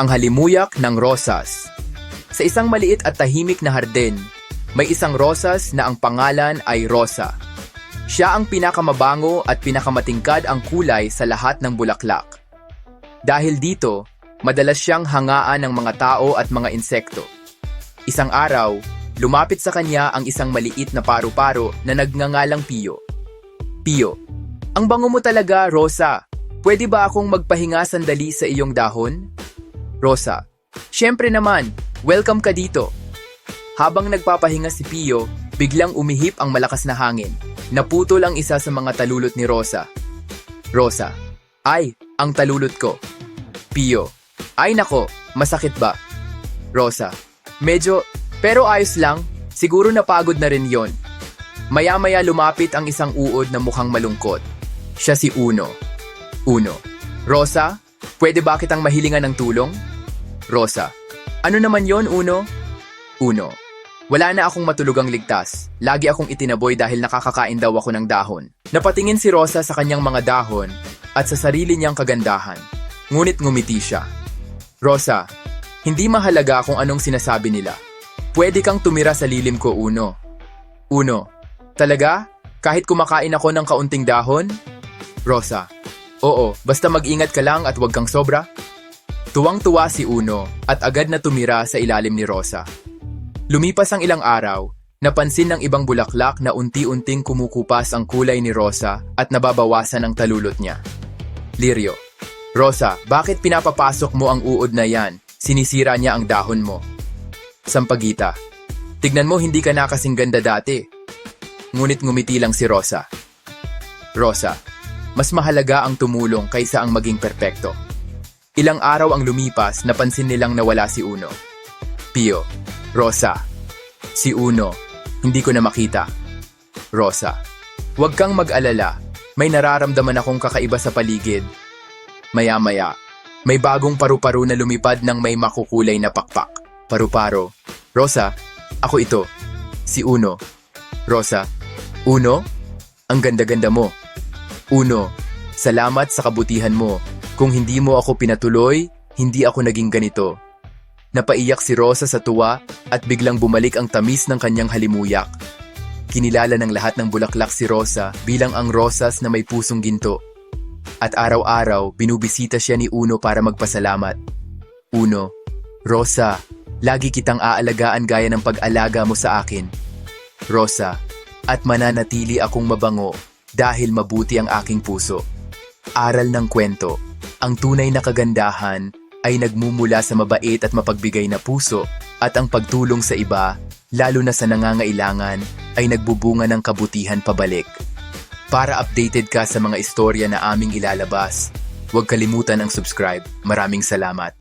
Ang halimuyak ng rosas. Sa isang maliit at tahimik na hardin, may isang rosas na ang pangalan ay Rosa. Siya ang pinakamabango at pinakamatingkad ang kulay sa lahat ng bulaklak. Dahil dito, madalas siyang hangaan ng mga tao at mga insekto. Isang araw, lumapit sa kanya ang isang maliit na paru-paro na nagngangalang Pio. Pio, ang bango mo talaga, Rosa. Pwede ba akong magpahinga sandali sa iyong dahon? Rosa, syempre naman, welcome ka dito. Habang nagpapahinga si Pio, biglang umihip ang malakas na hangin. Naputol ang isa sa mga talulot ni Rosa. Rosa, ay, ang talulot ko. Pio, ay nako, masakit ba? Rosa, medyo, pero ayos lang, siguro napagod na rin yon. Maya-maya lumapit ang isang uod na mukhang malungkot. Siya si Uno. Uno, Rosa, pwede ba kitang mahilingan ng tulong? Rosa, ano naman yon Uno? Uno, wala na akong matulugang ligtas. Lagi akong itinaboy dahil nakakakain daw ako ng dahon. Napatingin si Rosa sa kanyang mga dahon at sa sarili niyang kagandahan. Ngunit ngumiti siya. Rosa, hindi mahalaga kung anong sinasabi nila. Pwede kang tumira sa lilim ko, Uno. Uno, talaga? Kahit kumakain ako ng kaunting dahon? Rosa, oo, basta mag-ingat ka lang at huwag kang sobra. Tuwang-tuwa si Uno at agad na tumira sa ilalim ni Rosa. Lumipas ang ilang araw, napansin ng ibang bulaklak na unti-unting kumukupas ang kulay ni Rosa at nababawasan ang talulot niya. Lirio, Rosa, bakit pinapapasok mo ang uod na yan? Sinisira niya ang dahon mo. Sampagita, tignan mo hindi ka na kasing ganda dati. Ngunit ngumiti lang si Rosa. Rosa, mas mahalaga ang tumulong kaysa ang maging perpekto. Ilang araw ang lumipas, napansin nilang nawala si Uno. Pio, Rosa, si Uno, hindi ko na makita. Rosa, huwag kang mag-alala, may nararamdaman akong kakaiba sa paligid. Maya-maya, may bagong paru-paro na lumipad ng may makukulay na pakpak. Paru-paro. Rosa, ako ito. Si Uno. Rosa, Uno, ang ganda-ganda mo. Uno, salamat sa kabutihan mo. Kung hindi mo ako pinatuloy, hindi ako naging ganito. Napaiyak si Rosa sa tuwa at biglang bumalik ang tamis ng kanyang halimuyak. Kinilala ng lahat ng bulaklak si Rosa bilang ang rosas na may pusong ginto. At araw-araw, binubisita siya ni Uno para magpasalamat. Uno, Rosa, lagi kitang aalagaan gaya ng pag-alaga mo sa akin. Rosa, at mananatili akong mabango dahil mabuti ang aking puso. Aral ng kwento, ang tunay na kagandahan ay nagmumula sa mabait at mapagbigay na puso at ang pagtulong sa iba, lalo na sa nangangailangan, ay nagbubunga ng kabutihan pabalik. Para updated ka sa mga istorya na aming ilalabas, huwag kalimutan ang subscribe. Maraming salamat.